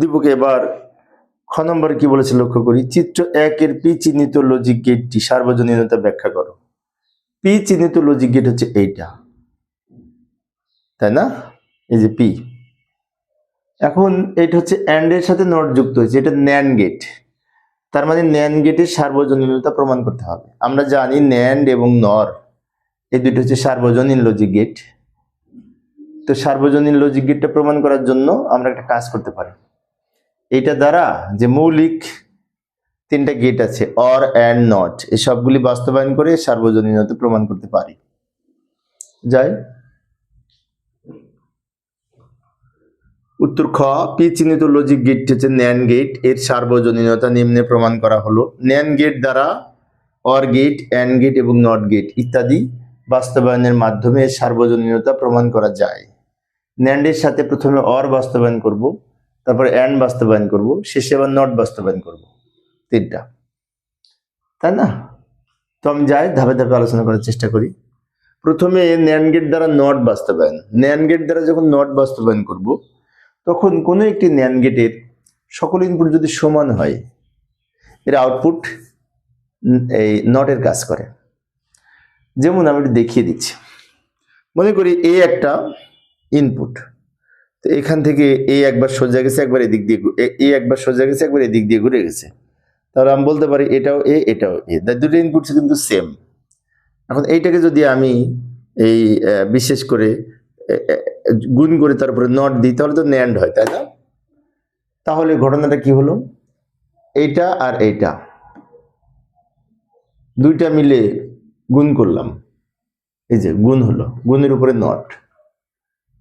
দীপকে এবার খ নম্বরে কি বলেছে লক্ষ্য করি? চিত্র একের পি চিহ্নিত লজিক গেটটি সার্বজনীনতা ব্যাখ্যা করো। পি চিহ্নিত লজিক গেট হচ্ছে এইটা। তাই না? এই যে পি এখন এটা হচ্ছে অ্যান্ড এর সাথে নট যুক্ত হয়েছে, এটা ন্যান গেট তার মানে ন্যান গেটের সার্বজনীনতা প্রমাণ করতে হবে। আমরা জানি ন্যান্ড এবং নর এই দুটো হচ্ছে সার্বজনীন লজিক গেট তো সার্বজনীন লজিক গেটটা প্রমাণ করার জন্য আমরা একটা কাজ করতে পারি। এইটা দ্বারা যে মৌলিক তিনটা গেট আছে অর অ্যান্ড নট এই সবগুলি বাস্তবায়ন করে সার্বজনীনতা প্রমাণ করতে পারি। যাই। উত্তর খ, পি চিহ্নিত লজিক গেট হচ্ছে ন্যান গেটের সার্বজনীনতা নিম্নে প্রমাণ করা হলো। ন্যান গেট দ্বারা অর গেট অ্যান্ড গেট এবং নট গেট ইত্যাদি বাস্তবায়নের মাধ্যমে সার্বজনীনতা প্রমাণ করা যায়। ন্যান্ডের সাথে প্রথমে অর বাস্তবায়ন করব। তারপরে অ্যান্ড বাস্তবায়ন করব, শেষে আবার নট বাস্তবায়ন করব, তিনটা। তাই না? তো আমি যাই, ধাপে ধাপে আলোচনা করার চেষ্টা করি। প্রথমে ন্যান গেট দ্বারা নট বাস্তবায়ন। ন্যান গেট দ্বারা যখন নট বাস্তবায়ন করব, তখন কোনো একটি ন্যান গেটের সকল ইনপুট যদি সমান হয়, এর আউটপুট এই নটের কাজ করে। যেমন আমি একটু দেখিয়ে দিচ্ছি। মনে করি এ একটা ইনপুট তো এখান থেকে এ একবার সোজা গেছে, একবার এদিক দিয়ে ঘু- এ- এ একবার সোজা গেছে, একবার এদিক দিয়ে ঘুরে গেছে। তাহলে আমি বলতে পারি এটাও এ এটাও এ। দুটো ইনপুট কিন্তু সেম এখন এইটাকে যদি আমি এই বিশেষ করে গুণ করে তারপরে নট দিই, তাহলে তো ন্যান্ড হয়, তাই না? তাহলে ঘটনাটা কি হলো? এইটা আর এইটা। দুইটা মিলে গুণ করলাম। এই যে, গুণ হলো। গুণের উপরে নট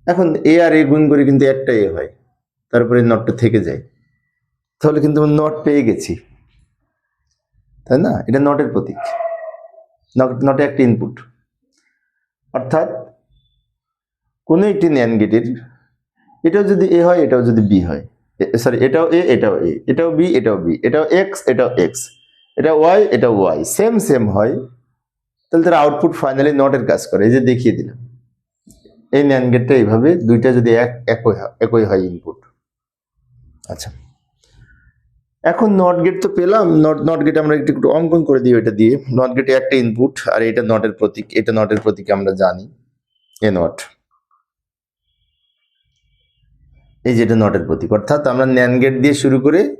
এখন এ আর এ গুণ করে কিন্তু একটা এ হয়, তারপরে নটটা থেকে যায়। তাহলে কিন্তু নট পেয়ে গেছি, তাই না? এটা নটের প্রতীক নট- নটে একটা ইনপুট অর্থাৎ কোনো একটি ন্যান গেটের এটাও যদি এ হয়, এটাও যদি বি হয় সরি এটাও এ এটাও এ এটাও বি এটাও বি এটাও এক্স এটাও এক্স এটা ওয়াই এটা ওয়াই সেম সেম হয়। তাহলে তার আউটপুট ফাইনালি নটের কাজ করে, এই যে দেখিয়ে দিলাম। এই ন্যান গেটটা এইভাবে দুইটা যদি এক একই হয়- একই হয় ইনপুট আচ্ছা। এখন নট গেট তো পেলাম নট নট গেট আমরা একটু একটু অঙ্কন করে দিই এটা দিয়ে। নট গেটে একটা ইনপুট আর এটা নটের প্রতীক এটা নটের প্রতীক আমরা জানি এ নট এই যেটা নটের প্রতীক অর্থাৎ আমরা ন্যান গেট দিয়ে শুরু করে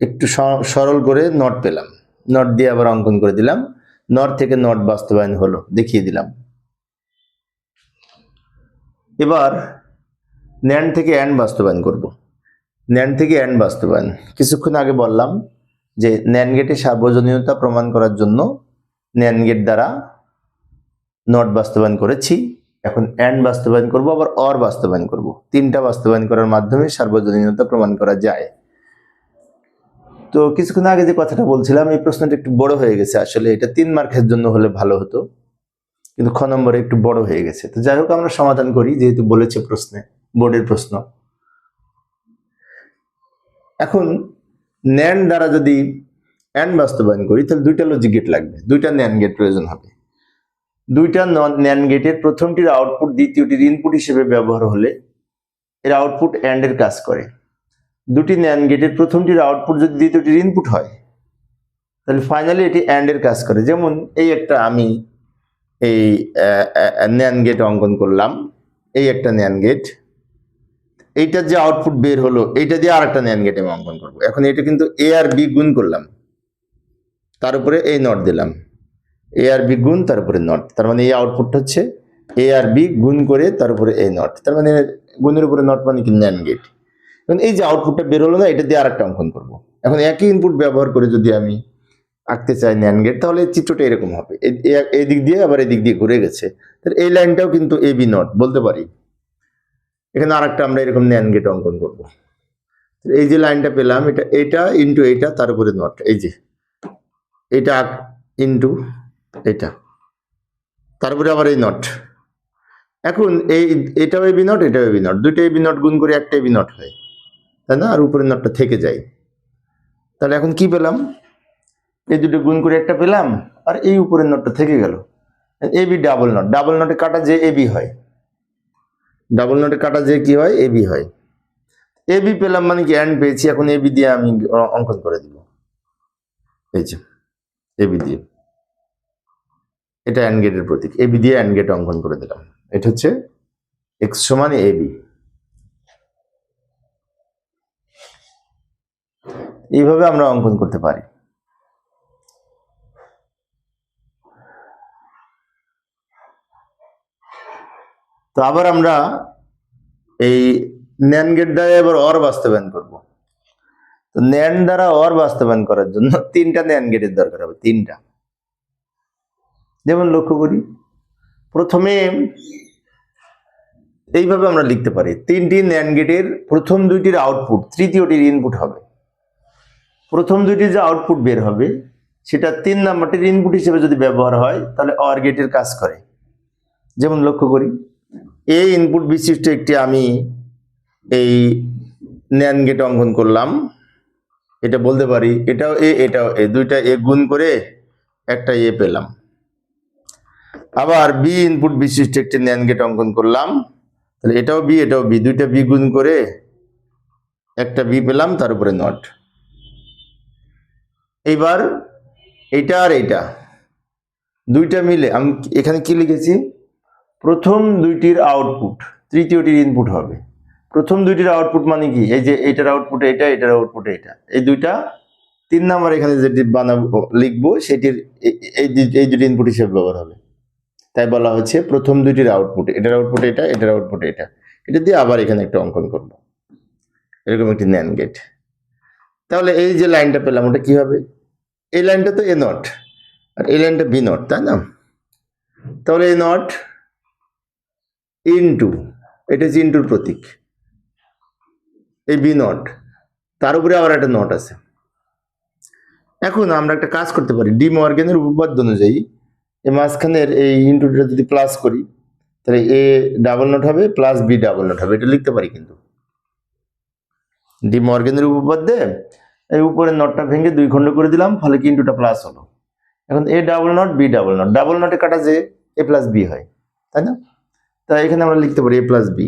একটু সরল করে নট পেলাম। নট দিয়ে আবার অঙ্কন করে দিলাম। নট থেকে নট বাস্তবায়ন হলো দেখিয়ে দিলাম। এবার ন্যান্ড থেকে অ্যান্ড বাস্তবায়ন করব। ন্যান্ড থেকে অ্যান্ড বাস্তবায়ন। কিছুক্ষণ আগে বললাম যে ন্যান গেটে সার্বজনীনতা প্রমাণ করার জন্য ন্যান গেট দ্বারা নট বাস্তবায়ন করেছি। এখন অ্যান্ড বাস্তবায়ন করব, আবার অর বাস্তবায়ন করব। তিনটা বাস্তবায়ন করার মাধ্যমে সার্বজনীনতা প্রমাণ করা যায়। তো কিছুক্ষণ আগে যে কথাটা বলছিলাম, এই প্রশ্নটা একটু বড় হয়ে গেছে। আসলে এটা তিন মার্কের জন্য হলে ভালো হতো। কিন্তু খ নম্বরে একটু বড় হয়ে গেছে। তো যাই হোক, আমরা সমাধান করি, যেহেতু বলেছে প্রশ্নে, বোর্ডের প্রশ্ন। এখন, ন্যান দ্বারা যদি অ্যান্ড বাস্তবায়ন করি, তাহলে দুইটা লজিক গেট লাগবে। দুইটা ন্যান গেট প্রয়োজন হবে। দুইটা ন্যান গেটের প্রথমটির আউটপুট দ্বিতীয়টির ইনপুট হিসেবে ব্যবহার হলে এর আউটপুট অ্যান্ড এর কাজ করে। দুটি ন্যান গেটের প্রথমটির আউটপুট যদি দ্বিতীয়টির ইনপুট হয়, তাহলে ফাইনালি এটি অ্যান্ড এর কাজ করে। যেমন, এই একটা আমি এই ন্যান গেট অঙ্কন করলাম। এই একটা ন্যান গেট এইটার যে আউটপুট বের হলো, এইটা দিয়ে আর একটা ন্যান গেট আমি অঙ্কন করব। এখন এটা কিন্তু এ আর বি গুণ করলাম। তার উপরে এই নট দিলাম। এ আর বি গুণ, তার উপরে নট তার মানে এই আউটপুট হচ্ছে এ আর বি গুণ করে তার উপরে এই নট তার মানে গুণের উপরে নট মানে কি? ন্যান গেট এখন এই যে আউটপুটটা বের হলো না, এটা দিয়ে আর একটা অঙ্কন করব। এখন একই ইনপুট ব্যবহার করে যদি আমি আঁকতে চায় ন্যান গেট তাহলে এই চিত্রটা এরকম হবে। এ- এ- এদিক দিয়ে আবার এদিক দিয়ে ঘুরে গেছে। তাহলে এই লাইনটাও কিন্তু এ, বি, নট, বলতে পারি। এখানে আর আমরা এরকম ন্যান গেট অঙ্কন করব। এই যে লাইনটা পেলাম, এটা এটা ইন্টু এইটা তার উপরে নট, এই যে। এটা ইন্টু এটা। তারপরে আবার এই নট। এখন এই, এটাও এবি নট, এটাও এবি নট। দুইটা এবি নট গুণ করে একটা এবি নট হয়। তাই না? আর উপরের নটটা থেকে যায়। তাহলে এখন কি পেলাম? এই দুটো গুণ করে একটা পেলাম, আর এই উপরের নটটা থেকে গেল। A B double not double নটে কাটা যে এবি হয়। ডাবল নটে কাটা যে কি হয়? এবি হয়। এ বি পেলাম মানে কি অ্যান্ড পেয়েছি, এখন এ বি দিয়ে আমি অঙ্কন করে দিব। এই যে, এ বি দিয়ে। এটা অ্যান্ড গেটের প্রতীক। এ বি দিয়ে অ্যান্ড গেট অঙ্কন করে দিলাম। এটা হচ্ছে এক্স সমান এ বি। এইভাবে আমরা অঙ্কন করতে পারি। তো আবার আমরা এই ন্যান গেট দ্বারা এবার অর বাস্তবায়ন করব। তো ন্যান দ্বারা অর বাস্তবায়ন করার জন্য তিনটা ন্যান গেটের দরকার হবে, তিনটা। যেমন লক্ষ্য করি, প্রথমে এইভাবে আমরা লিখতে পারি, তিনটি ন্যান গেটের প্রথম দুইটির আউটপুট তৃতীয়টির ইনপুট হবে। প্রথম দুইটির যে আউটপুট বের হবে, সেটা তিন নাম্বারটির ইনপুট হিসেবে যদি ব্যবহার হয়, তাহলে অর গেটের কাজ করে। যেমন লক্ষ্য করি এ ইনপুট বিশিষ্ট একটি আমি এই ন্যান গেট অঙ্কন করলাম। এটা বলতে পারি, এটাও এ এটাও এ দুইটা এ গুণ করে একটা এ পেলাম। আবার বি ইনপুট বিশিষ্ট একটি ন্যান গেট অঙ্কন করলাম। তাহলে এটাও বি এটাও বি দুইটা বি গুণ করে একটা বি পেলাম, তার উপরে নট এইবার এইটা আর এইটা, দুইটা মিলে, আমি এখানে কি লিখেছি? প্রথম দুইটির আউটপুট তৃতীয়টির ইনপুট হবে। প্রথম দুইটির আউটপুট মানে কি? এই যে এইটার আউটপুট এটা, এটার আউটপুট এটা। এই দুইটা, তিন নাম্বার এখানে যেটি বানাবো, লিখব, সেটির এই এই দুটি ইনপুট হিসেবে ব্যবহার হবে। তাই বলা হচ্ছে প্রথম দুইটির আউটপুট এটার আউটপুট এটা, এটার আউটপুট এটা। এটা দিয়ে আবার এখানে একটা অঙ্কন করব। এরকম একটি ন্যান গেট তাহলে এই যে লাইনটা পেলাম, ওটা কি হবে? এই লাইনটা তো এ নট আর এই লাইনটা বি নট তাই না? তাহলে এ নট ইনটু, এটা হচ্ছে ইন্টুর প্রতীক। এই বি নট, তার উপরে আবার একটা নট আছে। এখন আমরা একটা কাজ করতে পারি, ডি মর্গেনের উপপাদ্য অনুযায়ী এই মাঝখানের এই ইনটুটা যদি প্লাস করি, তাহলে এ ডাবল নট হবে প্লাস বি ডাবল নট হবে, এটা লিখতে পারি কিন্তু। ডি মর্গেনের উপপাদ্যে এই উপরের নটটা ভেঙে দুই খণ্ড করে দিলাম, ফলে কি ইনটুটা প্লাস হলো। এখন A double not B double not double নটে কাটা যে এ প্লাস বি হয়, তাই না? তাই এখানে আমরা লিখতে পারি এ প্লাস বি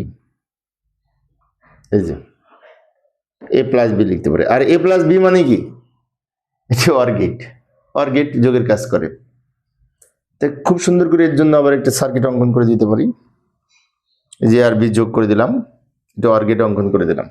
এই যে এ প্লাস বি লিখতে পারি। আর এ প্লাস বি মানে কি? অর্গেট অর্গেট যোগের কাজ করে। তো খুব সুন্দর করে এর জন্য আবার একটা সার্কিট অঙ্কন করে দিতে পারি। যে আর বি যোগ করে দিলাম। এটা অর্গেট অঙ্কন করে দিলাম।